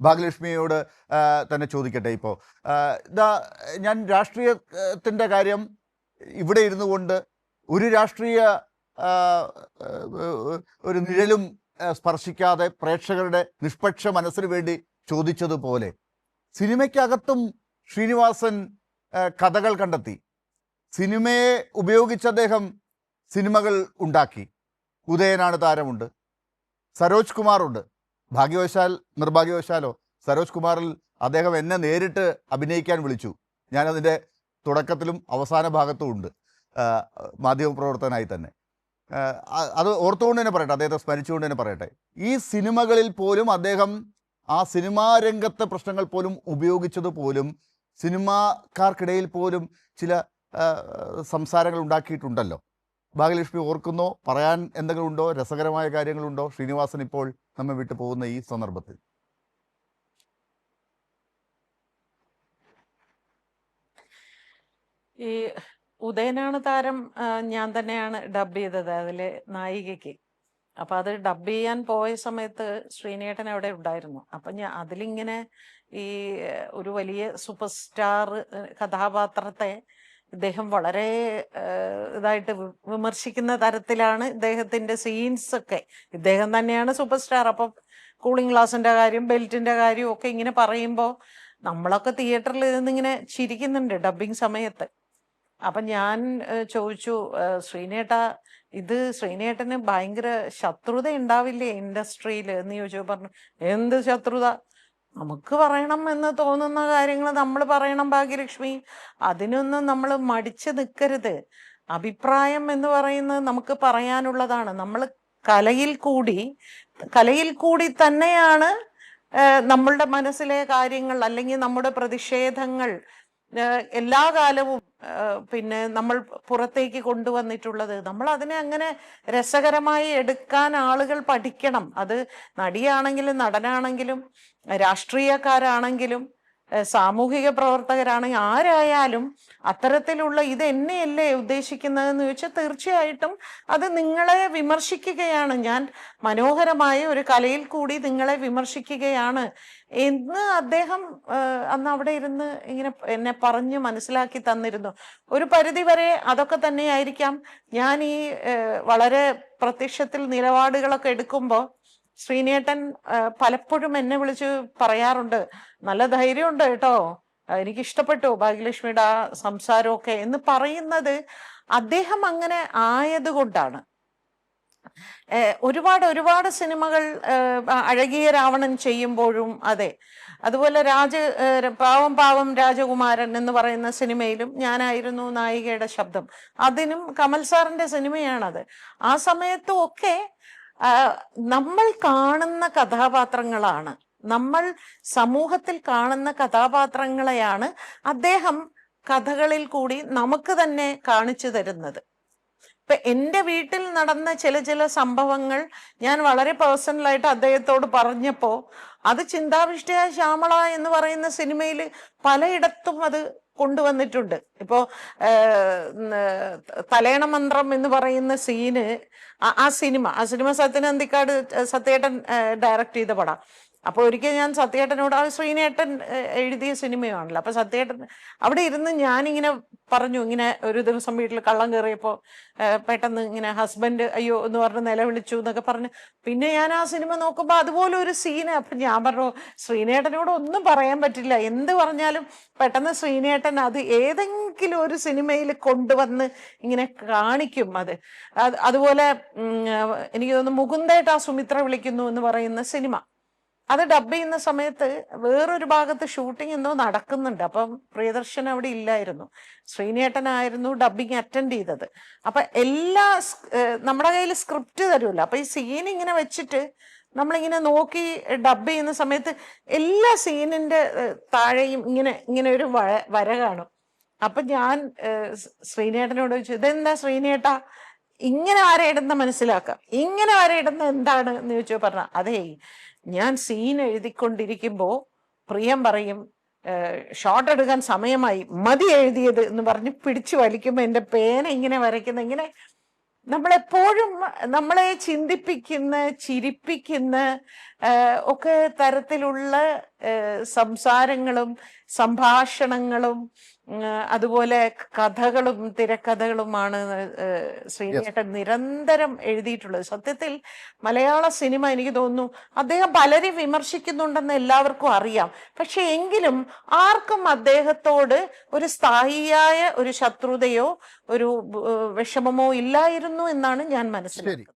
ഭാഗ്യലക്ഷ്മിയോട് തന്നെ ചോദിക്കട്ടെ ഇപ്പോൾ ഇതാ ഞാൻ രാഷ്ട്രീയത്തിന്റെ കാര്യം ഇവിടെ ഇരുന്നു കൊണ്ട് ഒരു രാഷ്ട്രീയ ഒരു നിഴലും സ്പർശിക്കാതെ പ്രേക്ഷകരുടെ നിഷ്പക്ഷ മനസ്സിന് വേണ്ടി ചോദിച്ചതുപോലെ സിനിമയ്ക്കകത്തും ശ്രീനിവാസൻ കഥകൾ കണ്ടെത്തി. സിനിമയെ ഉപയോഗിച്ച് അദ്ദേഹം സിനിമകൾ ഉണ്ടാക്കി. ഉദയനാണ് താരമുണ്ട്. സരോജ് കുമാറുണ്ട്. ഭാഗ്യവശാൽ നിർഭാഗ്യവശാലോ സരോജ് കുമാറിൽ അദ്ദേഹം എന്നെ നേരിട്ട് അഭിനയിക്കാൻ വിളിച്ചു. ഞാനതിന്റെ തുടക്കത്തിലും അവസാന ഭാഗത്തും ഉണ്ട്. മാധ്യമപ്രവർത്തകനായി തന്നെ. അത് ഓർത്തുകൊണ്ട് തന്നെ പറയട്ടെ അദ്ദേഹത്തെ സ്മരിച്ചുകൊണ്ട് തന്നെ പറയട്ടെ. ഈ സിനിമകളിൽ പോലും അദ്ദേഹം ആ സിനിമാ രംഗത്തെ പ്രശ്നങ്ങൾ പോലും ഉപയോഗിച്ചത് പോലും സിനിമാക്കാർക്കിടയിൽ പോലും ചില സംസാരങ്ങൾ ഉണ്ടാക്കിയിട്ടുണ്ടല്ലോ. ഭാഗ്യലക്ഷ്മി ഓർക്കുന്നോ? പറയാൻ എന്തെങ്കിലും ഉണ്ടോ? രസകരമായ കാര്യങ്ങളുണ്ടോ? ശ്രീനിവാസൻ ഇപ്പോൾ നമ്മെ വിട്ടു പോകുന്ന ഈ സന്ദർഭത്തിൽ. ഈ ഉദയനാണ് താരം ഞാൻ തന്നെയാണ് ഡബ് ചെയ്തത് അതിലെ നായികയ്ക്ക്. അപ്പൊ അത് ഡബ് ചെയ്യാൻ പോയ സമയത്ത് ശ്രീനേട്ടൻ അവിടെ ഉണ്ടായിരുന്നു. അപ്പൊ ഞാൻ അതിലിങ്ങനെ ഈ ഒരു വലിയ സൂപ്പർ സ്റ്റാർ കഥാപാത്രത്തെ ഇദ്ദേഹം വളരെ ഇതായിട്ട് വിമർശിക്കുന്ന തരത്തിലാണ് ഇദ്ദേഹത്തിന്റെ സീൻസ് ഒക്കെ. ഇദ്ദേഹം തന്നെയാണ് സൂപ്പർ സ്റ്റാർ അപ്പൊ കൂളിംഗ് ഗ്ലാസിന്റെ കാര്യം ബെൽറ്റിന്റെ കാര്യം ഒക്കെ ഇങ്ങനെ പറയുമ്പോൾ നമ്മളൊക്കെ തിയേറ്ററിൽ ഇരുന്നിങ്ങനെ ചിരിക്കുന്നുണ്ട് ഡബിങ് സമയത്ത്. അപ്പൊ ഞാൻ ചോദിച്ചു ശ്രീനേട്ട ഇത് ശ്രീനേട്ടന് ഭയങ്കര ശത്രുത ഉണ്ടാവില്ലേ ഇൻഡസ്ട്രിയിൽ എന്ന് ചോദിച്ചു പറഞ്ഞു എന്ത് ശത്രുത? നമുക്ക് പറയണം എന്ന് തോന്നുന്ന കാര്യങ്ങൾ നമ്മൾ പറയണം ഭാഗ്യലക്ഷ്മി. അതിനൊന്നും നമ്മൾ മടിച്ചു നിൽക്കരുത് അഭിപ്രായം എന്ന് പറയുന്നത് നമുക്ക് പറയാനുള്ളതാണ്. നമ്മൾ കലയിൽ കൂടി കലയിൽ കൂടി തന്നെയാണ് നമ്മളുടെ മനസ്സിലെ കാര്യങ്ങൾ അല്ലെങ്കിൽ നമ്മുടെ പ്രതിഷേധങ്ങൾ എല്ലാ കാലവും പിന്നെ നമ്മൾ പുറത്തേക്ക് കൊണ്ടുവന്നിട്ടുള്ളത്. നമ്മൾ അതിനെ അങ്ങനെ രസകരമായി എടുക്കാൻ ആളുകൾ പഠിക്കണം. അത് നടിയാണെങ്കിലും നടനാണെങ്കിലും രാഷ്ട്രീയക്കാരാണെങ്കിലും സാമൂഹിക പ്രവർത്തകരാണെങ്കിൽ ആരായാലും അത്തരത്തിലുള്ള ഇത് എന്നെയല്ലേ ഉദ്ദേശിക്കുന്നതെന്ന് ചോദിച്ചാൽ തീർച്ചയായിട്ടും അത് നിങ്ങളെ വിമർശിക്കുകയാണ്. ഞാൻ മനോഹരമായ ഒരു കലയിൽ കൂടി നിങ്ങളെ വിമർശിക്കുകയാണ് എന്ന് അദ്ദേഹം അന്ന് അവിടെ ഇരുന്ന് ഇങ്ങനെ എന്നെ പറഞ്ഞ് മനസ്സിലാക്കി തന്നിരുന്നു. ഒരു പരിധി വരെ അതൊക്കെ തന്നെയായിരിക്കാം. ഞാൻ ഈ വളരെ പ്രത്യക്ഷത്തിൽ നിലപാടുകളൊക്കെ എടുക്കുമ്പോൾ ശ്രീനേട്ടൻ പലപ്പോഴും എന്നെ വിളിച്ച് പറയാറുണ്ട് നല്ല ധൈര്യമുണ്ട് കേട്ടോ എനിക്ക് ഇഷ്ടപ്പെട്ടു ഭാഗ്യലക്ഷ്മിയുടെ ആ സംസാരമൊക്കെ എന്ന് പറയുന്നത് അദ്ദേഹം അങ്ങനെ ആയതുകൊണ്ടാണ്. ഒരുപാട് ഒരുപാട് സിനിമകൾ അഴകിയ രാവണൻ ചെയ്യുമ്പോഴും അതെ. അതുപോലെ രാജ പാവം പാവം രാജകുമാരൻ എന്ന് പറയുന്ന സിനിമയിലും ഞാനായിരുന്നു നായികയുടെ ശബ്ദം. അതിനും കമൽ സാറിന്റെ സിനിമയാണത്. ആ സമയത്തും ഒക്കെ നമ്മൾ കാണുന്ന കഥാപാത്രങ്ങളാണ്. നമ്മൾ സമൂഹത്തിൽ കാണുന്ന കഥാപാത്രങ്ങളെയാണ് അദ്ദേഹം കഥകളിൽ കൂടി നമുക്ക് തന്നെ കാണിച്ചു തരുന്നത്. ഇപ്പൊ എന്റെ വീട്ടിൽ നടന്ന ചില ചില സംഭവങ്ങൾ ഞാൻ വളരെ പേഴ്സണലായിട്ട് അദ്ദേഹത്തോട് പറഞ്ഞപ്പോ അത് ചിന്താവിഷ്ടയ ശ്യാമള എന്ന് പറയുന്ന സിനിമയിൽ പലയിടത്തും അത് കൊണ്ടുവന്നിട്ടുണ്ട്. ഇപ്പോ തലേണ മന്ത്രം എന്ന് പറയുന്ന സീന് ആ- സിനിമ ആ സിനിമ സത്യൻ അന്തിക്കാട് സത്യേട്ടൻ ഡയറക്ട് ചെയ്ത പടം. അപ്പൊ ഒരിക്കൽ ഞാൻ സത്യേട്ടനോട് ആ ശ്രീനേട്ടൻ എഴുതിയ സിനിമയാണല്ലോ. അപ്പൊ സത്യേട്ടൻ അവിടെ ഇരുന്ന് ഞാനിങ്ങനെ പറഞ്ഞു ഇങ്ങനെ ഒരു ദിവസം വീട്ടിൽ കള്ളം കയറിയപ്പോ പെട്ടെന്ന് ഇങ്ങനെ ഹസ്ബൻഡ് അയ്യോ എന്ന് പറഞ്ഞ് നിലവിളിച്ചു എന്നൊക്കെ പറഞ്ഞു. പിന്നെ ഞാൻ ആ സിനിമ നോക്കുമ്പോൾ അതുപോലെ ഒരു സീന്. അപ്പൊ ഞാൻ പറഞ്ഞു ശ്രീനേട്ടനോട് ഒന്നും പറയാൻ പറ്റില്ല. എന്ത് പറഞ്ഞാലും പെട്ടെന്ന് ശ്രീനേട്ടൻ അത് ഏതെങ്കിലും ഒരു സിനിമയിൽ കൊണ്ടുവന്ന് ഇങ്ങനെ കാണിക്കും അത്. അതുപോലെ എനിക്ക് തോന്നുന്നു മുകുന്ദേട്ട സുമിത്ര വിളിക്കുന്നു എന്ന് പറയുന്ന സിനിമ. അത് ഡബ് ചെയ്യുന്ന സമയത്ത് വേറൊരു ഭാഗത്ത് ഷൂട്ടിംഗ് എന്തോ നടക്കുന്നുണ്ട്. അപ്പം പ്രിയദർശൻ അവിടെ ഇല്ലായിരുന്നു. ശ്രീനേട്ടനായിരുന്നു ഡബിങ് അറ്റൻഡ് ചെയ്തത്. അപ്പൊ എല്ലാ നമ്മുടെ കയ്യിൽ സ്ക്രിപ്റ്റ് തരുമല്ലോ അപ്പൊ ഈ സീൻ ഇങ്ങനെ വെച്ചിട്ട് നമ്മളിങ്ങനെ നോക്കി ഡബ് ചെയ്യുന്ന സമയത്ത് എല്ലാ സീനിന്റെ താഴെയും ഇങ്ങനെ ഇങ്ങനെ ഒരു വഴ വര കാണും. അപ്പൊ ഞാൻ ശ്രീനേട്ടനോട് ചോദിച്ചു ഇതെന്താ ശ്രീനേട്ട? ഇങ്ങനെ വരയിടുന്ന മനസ്സിലാക്കാം. ഇങ്ങനെ വരയിടുന്ന എന്താണ്? എന്ന് ചോദിച്ചു പറഞ്ഞ അതേ ഞാൻ സീൻ എഴുതിക്കൊണ്ടിരിക്കുമ്പോൾ പ്രിയം പറയും ഷോട്ട് എടുക്കാൻ സമയമായി മതി എഴുതിയത് എന്ന് പറഞ്ഞ് പിടിച്ചു വലിക്കുമ്പോൾ എന്റെ പേന ഇങ്ങനെ വരയ്ക്കുന്ന ഇങ്ങനെ നമ്മളെപ്പോഴും നമ്മളെ ചിന്തിപ്പിക്കുന്ന ചിരിപ്പിക്കുന്ന ഒക്കെ തരത്തിലുള്ള സംസാരങ്ങളും സംഭാഷണങ്ങളും അതുപോലെ കഥകളും തിരക്കഥകളുമാണ് ശ്രീനേട്ടൻ നിരന്തരം എഴുതിയിട്ടുള്ളത്. സത്യത്തിൽ മലയാള സിനിമ എനിക്ക് തോന്നുന്നു അദ്ദേഹം പലരും വിമർശിക്കുന്നുണ്ടെന്ന് എല്ലാവർക്കും അറിയാം. പക്ഷെ എങ്കിലും ആർക്കും അദ്ദേഹത്തോട് ഒരു സ്ഥായിയായ ഒരു ശത്രുതയോ ഒരു വിഷമമോ ഇല്ലായിരുന്നു എന്നാണ് ഞാൻ മനസ്സിലാക്കുന്നത്.